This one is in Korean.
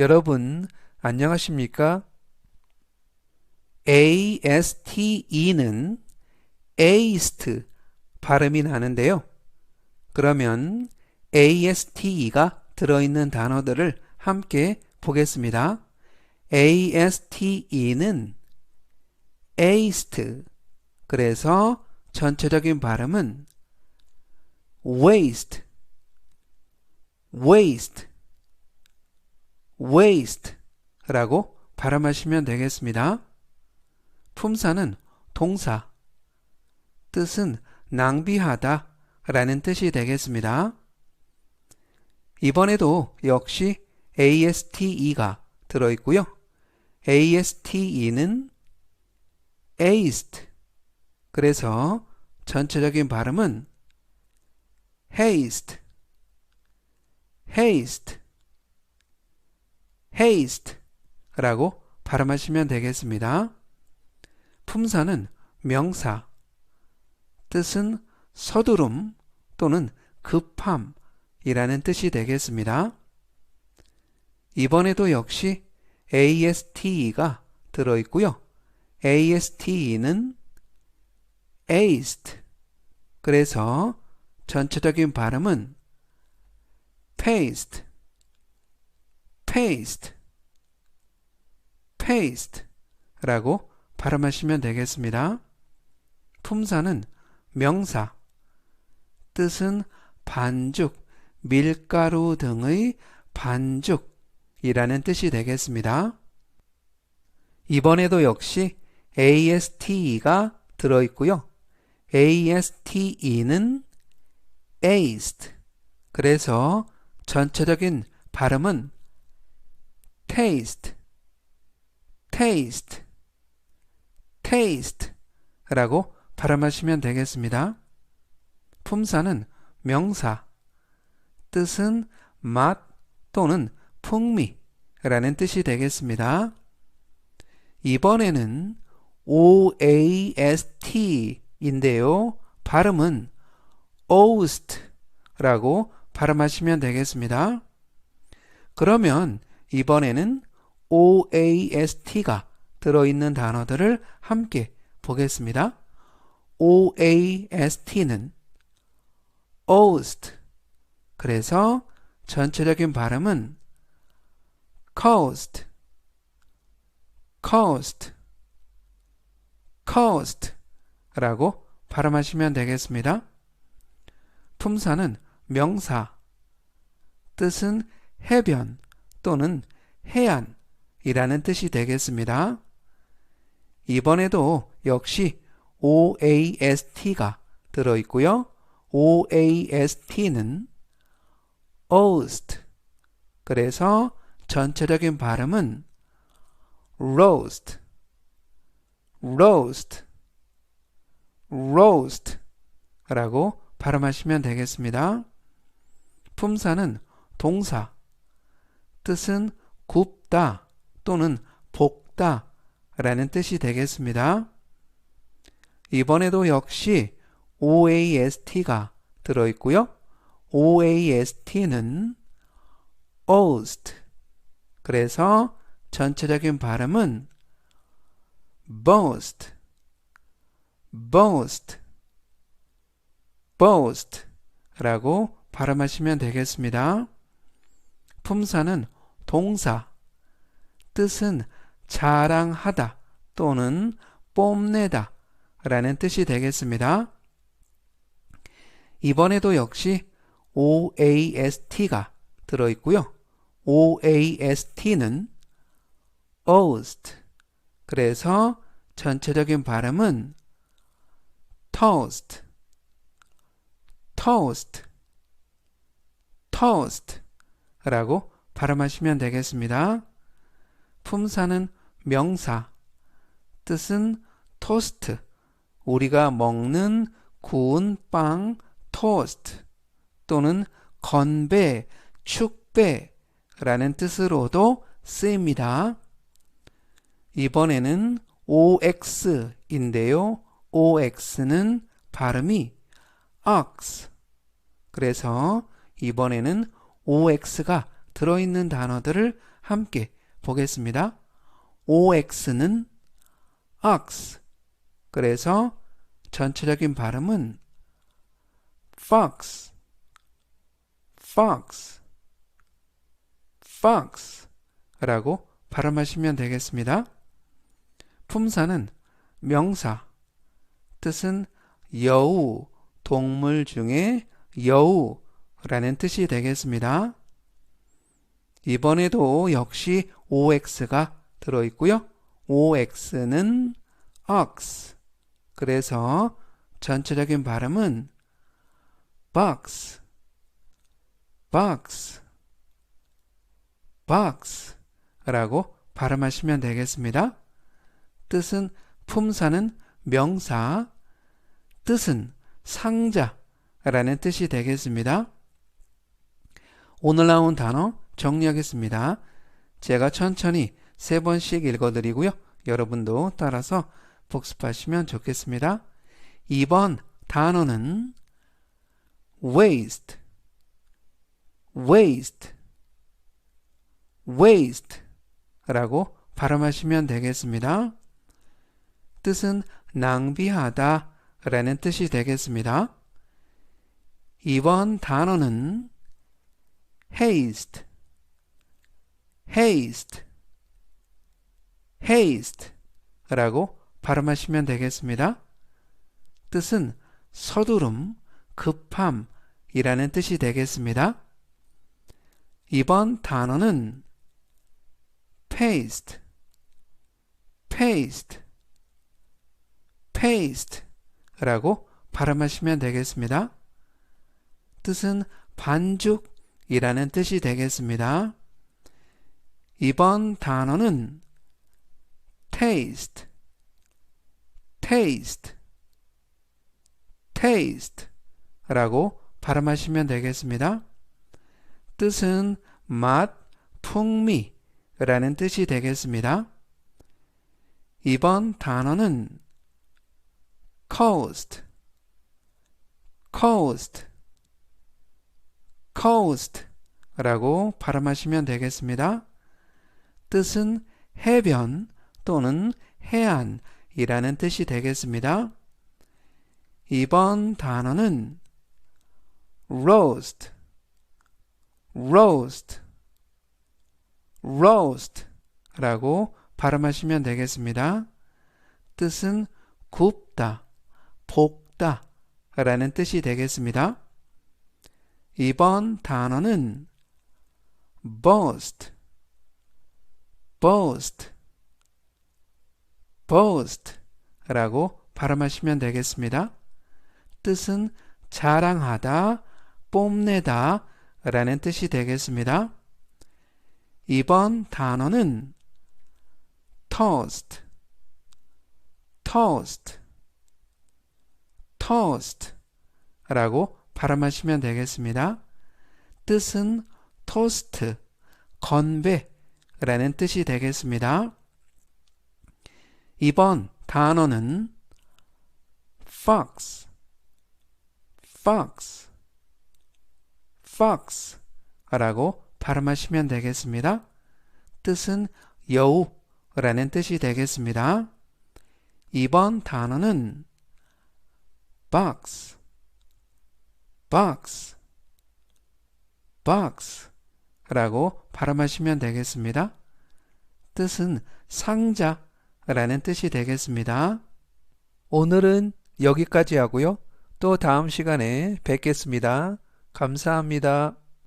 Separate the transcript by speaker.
Speaker 1: 여러분, 안녕하십니까? aste는 aist 발음이 나는데요. 그러면 aste가 들어있는 단어들을 함께 보겠습니다. aste는 aist 그래서 전체적인 발음은 waste, waste, waste 라고 발음하시면 되겠습니다. 품사는 동사, 뜻은 낭비하다 라는 뜻이 되겠습니다. 이번에도 역시 aste가 들어있고요. aste는 aced 그래서 전체적인 발음은 haste, haste, haste 라고 발음하시면 되겠습니다. 품사는 명사, 뜻은 서두름 또는 급함이라는 뜻이 되겠습니다. 이번에도 역시 aste가 들어있고요. aste는 aced 그래서 전체적인 발음은 paste, paste, paste 라고 발음하시면 되겠습니다. 품사는 명사, 뜻은 반죽, 밀가루 등의 반죽이라는 뜻이 되겠습니다. 이번에도 역시 aste가 들어있고요. aste는 aced 그래서 전체적인 발음은 taste, taste, taste 라고 발음하시면 되겠습니다. 품사는 명사, 뜻은 맛 또는 풍미라는 뜻이 되겠습니다. 이번에는 OAST인데요. 발음은 oast 라고 발음하시면 되겠습니다. 그러면 이번에는 OAST가 들어있는 단어들을 함께 보겠습니다. OAST는 oast 그래서 전체적인 발음은 coast, coast, coast 라고 발음하시면 되겠습니다. 품사는 명사, 뜻은 해변 또는 해안이라는 뜻이 되겠습니다. 이번에도 역시 OAST가 들어있고요. OAST는 oast 그래서 전체적인 발음은 roast, roast, roast 라고 발음하시면 되겠습니다. 품사는 동사, 뜻은 굽다 또는 볶다 라는 뜻이 되겠습니다. 이번에도 역시 OAST가 들어있고요. OAST는 oast 그래서 전체적인 발음은 boast, boast, boast 라고 발음하시면 되겠습니다. 품사는 동사, 뜻은 자랑하다 또는 뽐내다 라는 뜻이 되겠습니다. 이번에도 역시 OAST가 들어있고요. OAST는 oast 그래서 전체적인 발음은 toast, toast, toast 라고 발음하시면 되겠습니다. 품사는 명사, 뜻은 토스트, 우리가 먹는 구운 빵 토스트 또는 건배, 축배라는 뜻으로도 쓰입니다. 이번에는 OX인데요. OX는 발음이 ox. 그래서 이번에는 OX가 들어있는 단어들을 함께 보겠습니다. ox는 ox. 그래서 전체적인 발음은 fox, fox, fox 라고 발음하시면 되겠습니다. 품사는 명사, 뜻은 여우, 동물 중에 여우라는 뜻이 되겠습니다. 이번에도 역시 ox가 들어있고요. ox는 ox. 그래서 전체적인 발음은 box, box, box 라고 발음하시면 되겠습니다. 뜻은 품사는 명사, 뜻은 상자라는 뜻이 되겠습니다. 오늘 나온 단어 정리하겠습니다. 제가 천천히 세 번씩 읽어드리고요. 여러분도 따라서 복습하시면 좋겠습니다. 2번 단어는 waste, waste, waste 라고 발음하시면 되겠습니다. 뜻은 낭비하다 라는 뜻이 되겠습니다. 2번 단어는 haste, haste, haste 라고 발음하시면 되겠습니다. 뜻은 서두름, 급함 이라는 뜻이 되겠습니다. 이번 단어는 paste, paste, paste 라고 발음하시면 되겠습니다. 뜻은 반죽이라는 뜻이 되겠습니다. 이번 단어는 taste, taste, taste 라고 발음하시면 되겠습니다. 뜻은 맛, 풍미 라는 뜻이 되겠습니다. 이번 단어는 coast, coast, coast 라고 발음하시면 되겠습니다. 뜻은 해변 또는 해안이라는 뜻이 되겠습니다. 이번 단어는 roast, roast, roast 라고 발음하시면 되겠습니다. 뜻은 굽다, 볶다 라는 뜻이 되겠습니다. 이번 단어는 boast, boast, boast 라고 발음하시면 되겠습니다. 뜻은 자랑하다, 뽐내다 라는 뜻이 되겠습니다. 이번 단어는 toast, toast, toast 라고 발음하시면 되겠습니다. 뜻은 토스트, 건배 라는 뜻이 되겠습니다. 이번 단어는 fox, fox, fox 라고 발음하시면 되겠습니다. 뜻은 여우 라는 뜻이 되겠습니다. 이번 단어는 box, box, box 라고 발음하시면 되겠습니다. 뜻은 상자라는 뜻이 되겠습니다. 오늘은 여기까지 하고요. 또 다음 시간에 뵙겠습니다. 감사합니다.